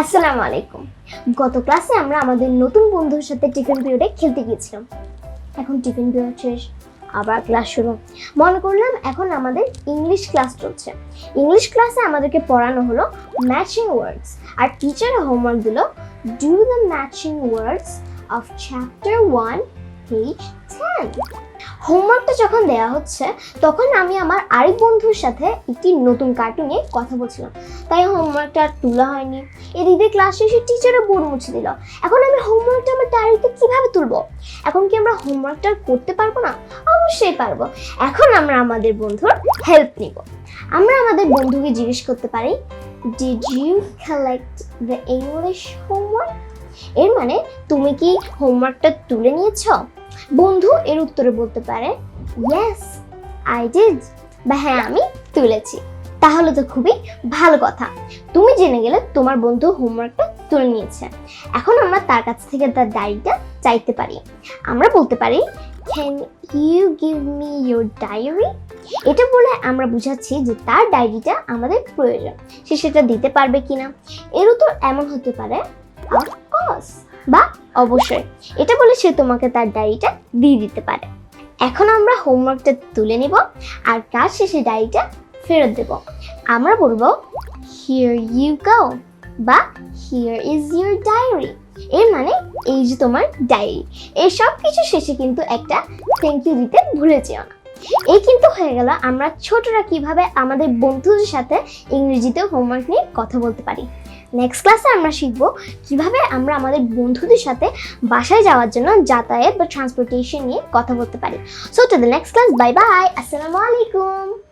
আসসালামু আলাইকুম। গত ক্লাসে আমরা আমাদের নতুন বন্ধুর সাথে টিফিন পিরিয়ডে খেলতে গিয়েছিলাম। এখন টিফিন পিরিয়ড শেষ, আবার ক্লাস শুরু। মনে করলাম এখন আমাদের ইংলিশ ক্লাস চলছে। ইংলিশ ক্লাসে আমাদেরকে পড়ানো হলো ম্যাচিং ওয়ার্ডস, আর টিচার হোমওয়ার্ক দিল do the matching words of chapter one page ten হোমওয়ার্কটা যখন দেওয়া হচ্ছে, তখন আমি আমার আরেক বন্ধুর সাথে একটি নতুন কার্টুন নিয়ে কথা বলছিলাম। তাই হোমওয়ার্কটা আর তোলা হয়নি। এদিকে ক্লাস শেষে টিচারও বোর্ড মুছে দিল। এখন আমি হোমওয়ার্কটা আমার ডায়েরিতে কীভাবে তুলবো? এখন কি আমরা হোমওয়ার্কটা করতে পারব না? অবশ্যই পারব। এখন আমরা আমাদের বন্ধুর হেল্প নিব। আমরা আমাদের বন্ধুকে জিজ্ঞেস করতে পারি did you collect the English homework এর মানে তুমি কি হোমওয়ার্কটা তুলে নিয়েছো? বন্ধু এর উত্তরে বলতে পারে ইয়েস আই ডিড বা হ্যাঁ আমি তুলেছি। তাহলে তো খুবই ভালো কথা। তুমি জেনে গেলে তোমার বন্ধু হোমওয়ার্কটা তুলে নিয়েছে। এখন আমরা তার কাছ থেকে তার ডায়েরিটা চাইতে পারি। আমরা বলতে পারি can you give me your diary এটা বলে আমরা বুঝাচ্ছি যে তার ডায়েরিটা আমাদের প্রয়োজন। সে সেটা দিতে পারবে কিনা? এর উত্তর এমন হতে পারে অফকোর্স বা অবশ্যই। এটা বলে সে তোমাকে তার ডায়েরিটা দিয়ে দিতে পারে। এখন আমরা হোমওয়ার্কটা তুলে নিব আর কাজ শেষে ডায়েরিটা ফেরত দেব। আমরা বলব হিয়ার ইউ গো বা হিয়ার ইজ ইউর ডায়েরি এর মানে এই যে তোমার ডায়েরি এই সব কিছু শেষে কিন্তু একটা থ্যাংক ইউ দিতে ভুলে যেও না। এই কিন্তু হয়ে গেল আমরা ছোটরা কীভাবে আমাদের বন্ধুদের সাথে ইংরেজিতে হোমওয়ার্ক নিয়ে কথা বলতে পারি। নেক্সট ক্লাসে আমরা শিখব কীভাবে আমরা আমাদের বন্ধুদের সাথে বাসায় যাওয়ার জন্য যাতায়াত বা ট্রান্সপোর্টেশন নিয়ে কথা বলতে পারি। So to the next class bye bye আসসালামু আলাইকুম।